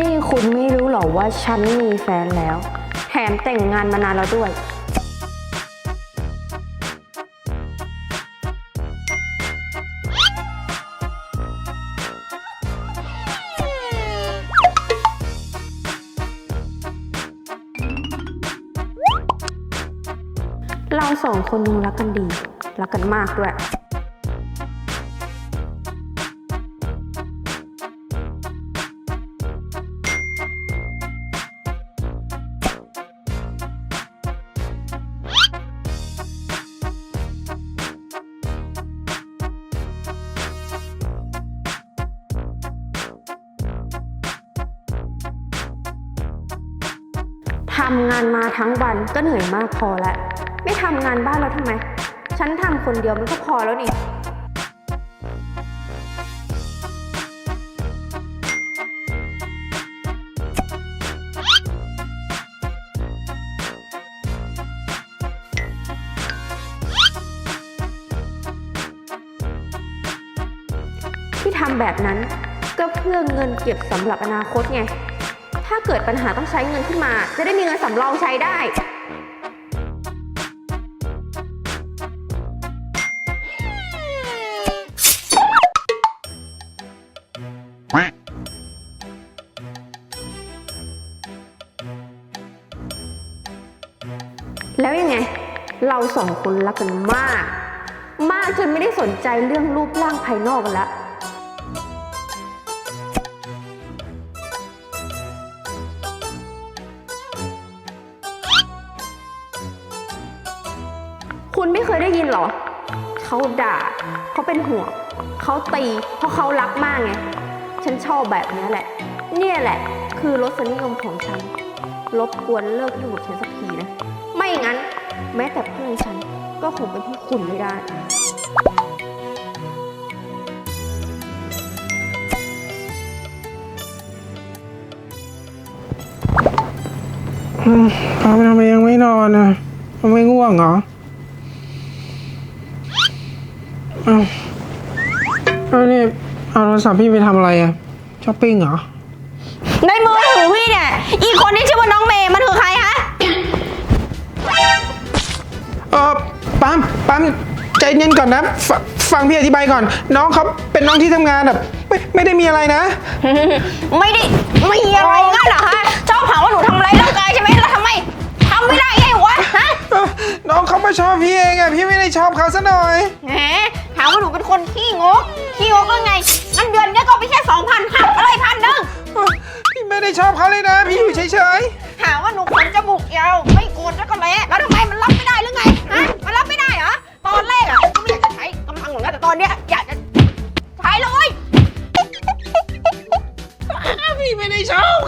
นี่คุณไม่รู้หรอว่าฉันมีแฟนแล้ว แถมแต่งงานมานานแล้วด้วย เราสองคนดูรักกันดี รักกันมากด้วย ทำงานมาทั้งวันก็เหนื่อยมากพอแล้ว ไม่ทำงานบ้านแล้วทำไม ฉันทำคนเดียวมันก็พอแล้วนี่ที่ทำแบบนั้นก็เพื่อเงินเก็บสำหรับอนาคตไง ถ้าเกิดปัญหาต้องใช้เงินขึ้นมา จะได้มีเงินสำรองใช้ได้แล้วยังไง เราสองคนรักกันมาก มากจนไม่ได้สนใจเรื่องรูปร่างภายนอกกันแล้ว คุณไม่เคยได้ยินเหรอ เขาด่า เขาเป็นห่วง เขาตี เพราะเขารักมากไง ฉันชอบแบบนี้แหละ เนี่ยแหละ คือรสนิยมของฉัน รบกวนเลิกยุ่งกับฉันสักทีนะ ไม่งั้น แม้แต่เพื่อนฉันก็คงเป็นที่คุณไม่ได้พาไปทำไมยังไม่นอนอะมันไม่ง่วงเหรอเอาเอานี่เอาโทรศัพท์พี่ไปทำอะไรอะช้อปปิ้งเหรอ ในมือถือพี่เนี่ย อีกคนที่ชื่อว่าน้องเมย์มันคือใครฮะ เออปั๊มปั๊มใจเย็นก่อนนะฟฟังพี่อธิบายก่อน น้องเขาเป็นน้องที่ทำงานแบบไม่ไม่ได้มีอะไรนะ ไม่ได้ไม่มีอะไรงั้นเหรอฮะชอบหาว่าหนูทำอะไรร่างกายใช่ไหมแล้วทำไมทำไม่ได้ไงวะฮะ เออน้องเขามาชอบพี่เองอะพี่ไม่ได้ชอบเขาซะหน่อย แหม ถามว่าหนูเป็นคนขี้งก ขี้งกก็ไง งั้นเดือนเนี้ยก็ไปแค่สองพันหักอะไรพันหนึ่งเออพี่ไม่ได้ชอบเขาเลยนะ พี่อยู่เฉยถามว่าหนูขนจมูกยาวไม่โกนแล้วก็แล้แล้วทำไมมันรับไม่ได้หรือไง ฮะ มันรับไม่ได้เหรอ ตอนแรกอะก็ไม่อยากจะใช้กำลังหรอกนะแต่ตอนเนี้ยอยากจะใช้เลย ๆพี่ไม่ได้ชอบ